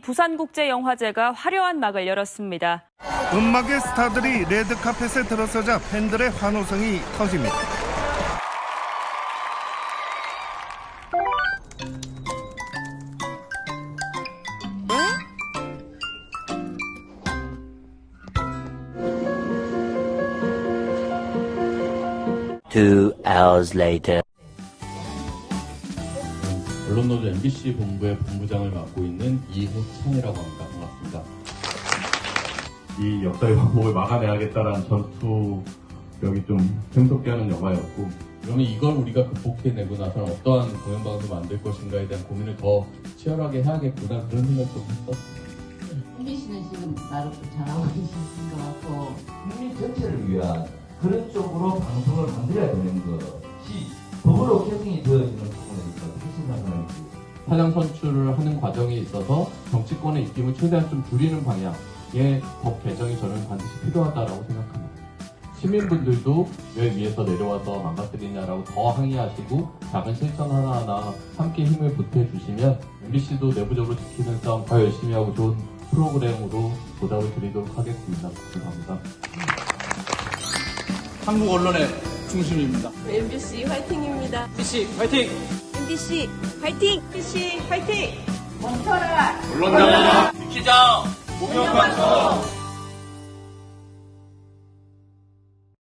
부산국제영화제가 화려한 막을 열었습니다. 음악의 스타들이 레드카펫에 들어서자 팬들의 환호성이 터집니다. Two hours later. 언론노조 MBC 본부의 본부장을 맡고 있는 이호찬이라고 합니다. 반갑습니다. 이 역사의 반복을 막아내야겠다라는 전투력이 좀 샘솟게 하는 영화였고 그러면 이걸 우리가 극복해내고 나서는 어떠한 공연방송을 만들 것인가에 대한 고민을 더 치열하게 해야겠구나 그런 생각도 했었습니다. MBC는 지금 나름 좀 잘하고 계신 것 같고 국민 전체를 위한 그런 쪽으로 방송을 만들어야 되는 것이 법으로 개정이 되어 사장 선출을 하는 과정에 있어서 정치권의 입김을 최대한 좀 줄이는 방향의 법 개정이 저는 반드시 필요하다라고 생각합니다. 시민분들도 왜 위에서 내려와서 망가뜨리냐라고 더 항의하시고 작은 실천 하나하나 함께 힘을 보태주시면 MBC도 내부적으로 지키는 싸움 더 열심히 하고 좋은 프로그램으로 보답을 드리도록 하겠습니다. 감사합니다. 한국 언론의 중심입니다. MBC 화이팅입니다. MBC 화이팅! MBC 화이팅! MBC 화이팅! 언론자가 지키자! 공영방송